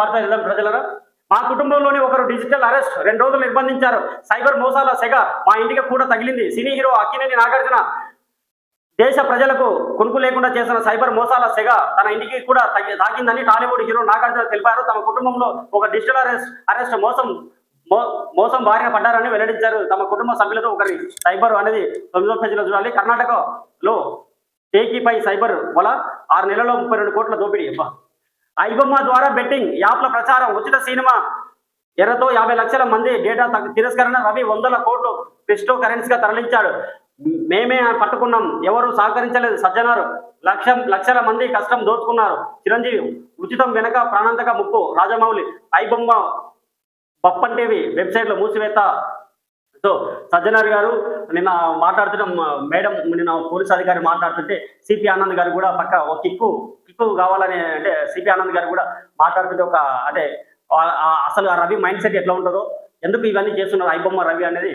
వార్త వెళ్దాం ప్రజలరా? మా కుటుంబంలోని ఒకరు డిజిటల్ అరెస్ట్ రెండు రోజులు నిర్బంధించారు. సైబర్ మోసాల సెగ మా ఇంటికి కూడా తగిలింది. సినీ హీరో అక్కినేని నాగార్జున దేశ ప్రజలకు కొనుక్కు లేకుండా చేసిన సైబర్ మోసాల సెగ తన ఇంటికి కూడా తగి- తాకిందని టాలీవుడ్ హీరో నాగార్జున తెలిపారు. తమ కుటుంబంలో ఒక డిజిటల్ అరెస్ట్ అరెస్ట్ మోసం మో- మోసం బారిన పడ్డారని వెల్లడించారు. తమ కుటుంబ సభ్యులతో ఒకరి సైబర్ అనేది తొమ్మిదో పేజీలో చూడాలి. కర్ణాటకలో టేకీపై సైబర్ వల ఆరు నెలల్లో ముప్పై రెండు కోట్ల దోపిడీ. అబ్బా. ఐబొమ్మ ద్వారా బెట్టింగ్ యాప్ల ప్రచారం ఉచిత సినిమా. ఎర్రతో యాభై లక్షల మంది డేటా తిరస్కరణ రవి వందల కోట్లు క్రిప్టో కరెన్సీగా తరలించాడు. మేమే పట్టుకున్నాం ఎవరు సహకరించలేదు సజ్జనారు. లక్ష లక్షల మంది కష్టం దోచుకున్నారు. చిరంజీవి ఉచితం వెనక ప్రాణాంతక ముప్పు రాజమౌళి ఐబొమ్మ బప్పన్ టీవీ వెబ్సైట్లో మూసివేత. సో సజ్జనార్ గారు నిన్న మాట్లాడుతున్న మేడం నిన్న పోలీస్ అధికారి మాట్లాడుతుంటే సిపి ఆనంద్ గారు కూడా పక్క ఒక కిక్కు కిక్కు కావాలని అంటే సిపి ఆనంద్ గారు కూడా మాట్లాడుతుంటే ఒక అంటే అసలు ఆ రవి మైండ్ సెట్ ఎట్లా ఉంటుందో ఎందుకు ఇవన్నీ చేస్తున్నారు ఐబొమ్మ రవి అనేది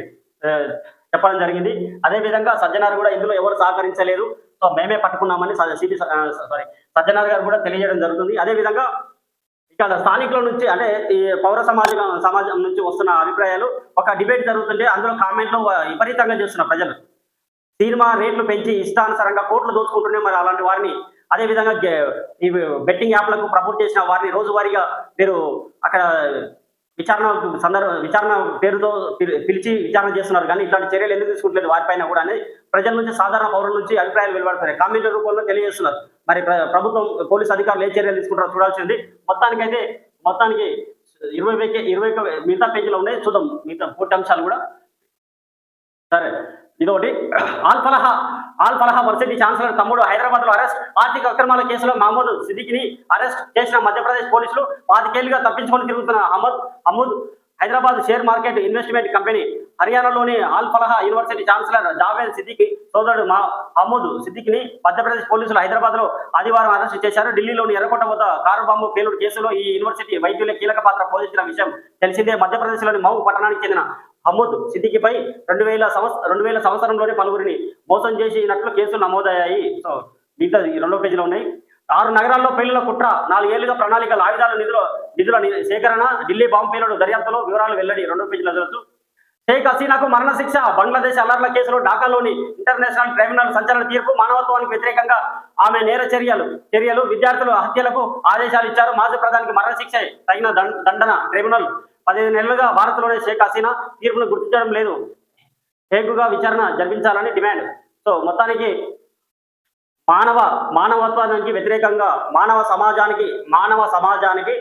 చెప్పడం జరిగింది. అదే విధంగా సజ్జనార్ కూడా ఇందులో ఎవరు సహకరించలేదు. సో మేమే పట్టుకున్నామని సిపి సారీ సజ్జనార్ గారు కూడా తెలియజేయడం జరుగుతుంది. అదే విధంగా ఇక్కడ స్థానికుల నుంచి అంటే ఈ పౌర సమాజం సమాజం నుంచి వస్తున్న అభిప్రాయాలు ఒక డిబేట్ జరుగుతుంటే అందులో కామెంట్లు విపరీతంగా చేస్తున్నారు ప్రజలు. సినిమా రేట్లు పెంచి ఇష్టానుసారంగా కోట్లు దోచుకుంటూనే మరి అలాంటి వారిని అదేవిధంగా ఈ బెట్టింగ్ యాప్లకు ప్రమోట్ చేసిన వారిని రోజువారీగా మీరు అక్కడ విచారణ సందర్భ విచారణ పేరుతో పిలి- పిలిచి విచారణ చేస్తున్నారు. కానీ ఇట్లాంటి చర్యలు ఎందుకు తీసుకుంటలేదు? వారిపైన కూడా అని ప్రజల నుంచి సాధారణ పౌరుల నుంచి అభిప్రాయాలు వెలువడుతున్నాయి. కామెంట్ల రూపంలో తెలియజేస్తున్నారు. మరి ప్ర- ప్రభుత్వం పోలీస్ అధికారులు ఏ చర్యలు తీసుకుంటారో చూడాల్సింది మొత్తానికైతే మొత్తానికి ఇరవై పేజీ ఇరవై మిగతా పేజీలో ఉన్నాయి. చూద్దాం. మిగతా పూర్తి అంశాలు కూడా. సరే. ఇదొకటి. ఆల్ఫలహా ఆల్ ఫలహా వర్సిటీ ఛాన్సలర్ తమ్ముడు హైదరాబాద్లో అరెస్ట్ ఆర్థిక అక్రమాల కేసులో మహమ్మద్ సిద్దికిని అరెస్ట్ చేసిన మధ్యప్రదేశ్ పోలీసులు పాతికేళ్ళుగా తప్పించుకొని తిరుగుతున్న Ahmed Ahmed Hyderabad share market investment company హర్యానాలోని ఆల్ ఫలహా యూనివర్సిటీ ఛాన్సలర్ జావేద్ సిద్దికి సోదరుడు మా అహ్మద్ సిద్దికిని మధ్యప్రదేశ్ పోలీసులు హైదరాబాద్లో ఆదివారం అరెస్ట్ చేశారు. ఢిల్లీలోని ఎర్రకోట వద్ద కారు బాంబు పేలుడు కేసులో ఈ యూనివర్సిటీ వైద్యులే కీలక పాత్ర పోషించిన విషయం తెలిసిందే. మధ్యప్రదేశ్లోని మహు పట్టణానికి చెందిన అహ్మద్ సిద్దికిపై రెండు వేల సంవత్సరం రెండు వేల సంవత్సరంలోనే పలువురిని మోసం చేసినట్లు కేసులు నమోదయ్యాయి. సో దీంట్లో ఈ రెండో పేజీలో ఉన్నాయి. ఆరు నగరాల్లో పేలుల కుట్ర నాలుగేళ్ళుగా ప్రణాళికలు ఆయుధాలు నిధుల నిధుల సేకరణ ఢిల్లీ బాంబు పేలుడు దర్యాప్తులో వివరాలు వెల్లడి రెండో పేజీలో చదువుతూ షేక్ హసీనాకు మరణశిక్ష బంగ్లాదేశ్ అల్లర్ల కేసులో ఢాకాలోని ఇంటర్నేషనల్ ట్రైబ్యునల్ సంచలన తీర్పు మానవత్వానికి వ్యతిరేకంగా ఆమె నేర చర్యలు చర్యలు విద్యార్థుల హత్యలకు ఆదేశాలు ఇచ్చారు. మాజీ ప్రధానికి మరణశిక్ష తగిన దండ- దండన ట్రైబ్యునల్ పదిహేను నెలలుగా భారత్లోనే షేక్ హసీనా తీర్పును గుర్తించడం లేదు. హేగుగా విచారణ జరిపించాలని డిమాండ్. సో మొత్తానికి మానవ మానవత్వానికి వ్యతిరేకంగా మానవ సమాజానికి మానవ సమాజానికి